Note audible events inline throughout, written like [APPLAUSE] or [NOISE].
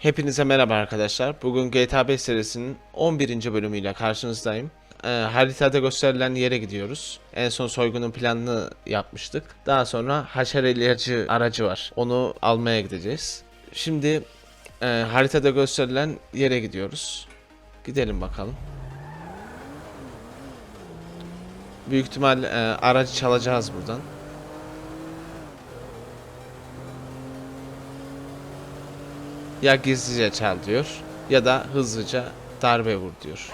Hepinize merhaba arkadaşlar. Bugün GTA 5 serisinin 11. bölümüyle karşınızdayım. Ee, haritada gösterilen yere gidiyoruz. En son soygunun planını yapmıştık. Daha sonra haşereleyici aracı var. Onu almaya gideceğiz. Şimdi e, haritada gösterilen yere gidiyoruz. Gidelim bakalım. Büyük ihtimal e, aracı çalacağız buradan. Ya gizlice çal diyor ya da hızlıca darbe vur diyor.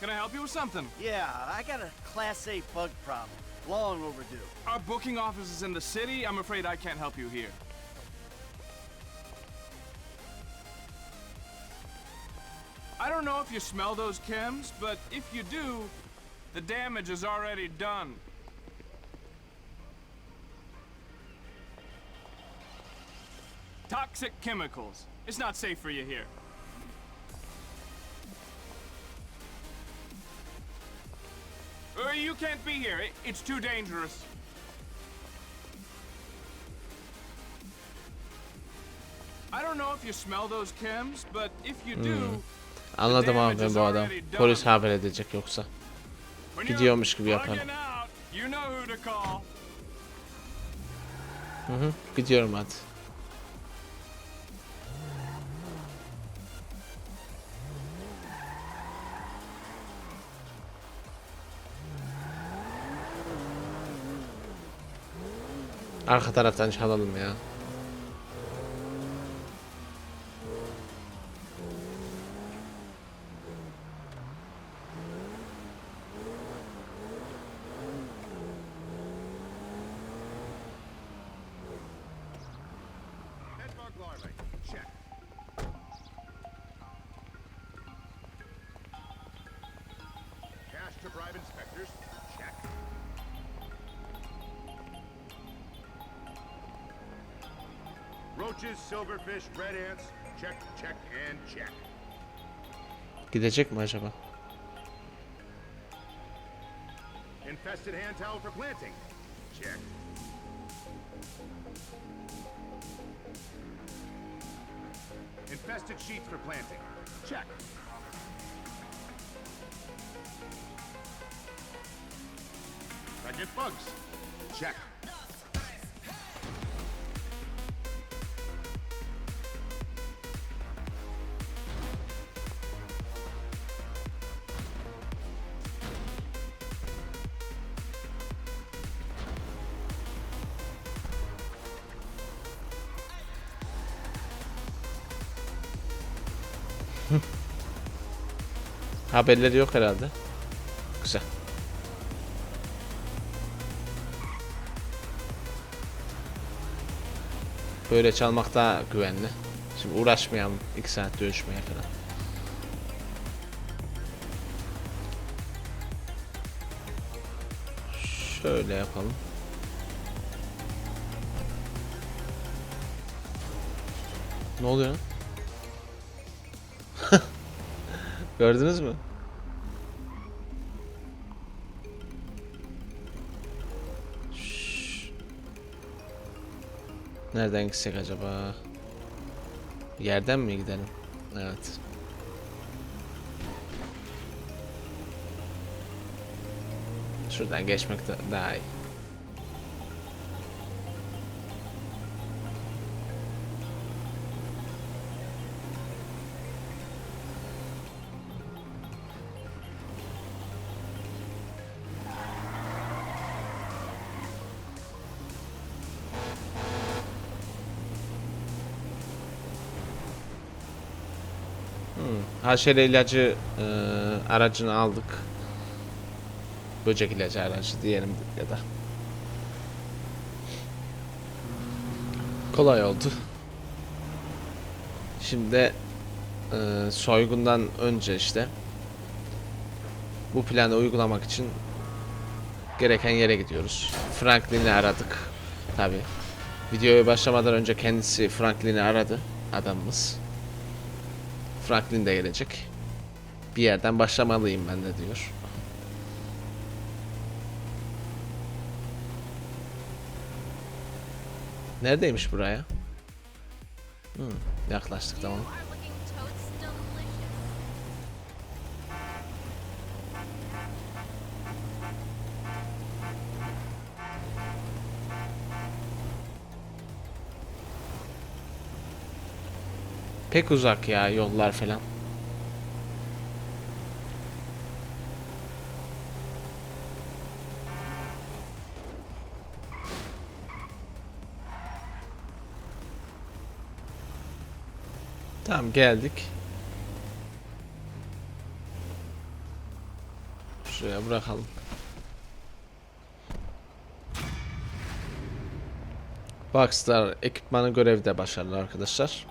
Can I help you with something? Yeah, I got a Class A bug problem. Long overdue. Our booking office is in the city. I'm afraid I can't help you here. I don't know if you smell those chems, but if you do, the damage is already done. Toxic chemicals. It's not safe for you here. You can't be here. It- It's too dangerous. I don't know if you smell those chems, but if you do, Anladım abi bu adam. Polis haber edecek yoksa. Gidiyormuş gibi call. Hı hı. Gidiyorum hadi. Arka taraftan çalalım ya. Roaches, silverfish, red ants, check, check, and check. Gidecek mi acaba? Infested hand towel for planting, check. Infested sheets for planting, check. I get bugs, check. [LAUGHS] Haberleri yok herhalde. Güzel. Böyle çalmak daha güvenli. Şimdi uğraşmayalım 2 saat dövüşmeye falan. Şöyle yapalım. Ne oluyor lan? Gördünüz mü? Nereden gitsek acaba? Yerden mi gidelim? Evet. Şuradan geçmek daha iyi. Haşere ilacı e, aracını aldık. Böcek ilacı aracı diyelim ya da. Kolay oldu. Şimdi e, soygundan önce işte bu planı uygulamak için gereken yere gidiyoruz. Franklin'i aradık. Tabi. Videoya başlamadan önce kendisi Franklin'i aradı. Adamımız. Franklin de gelecek. Bir yerden başlamalıyım ben de diyor. Neredeymiş buraya? Hmm, yaklaştık tamam. Pek uzak ya yollar falan. Tamam geldik. Şuraya bırakalım. Boxstar ekipmanı görevde başarılı arkadaşlar.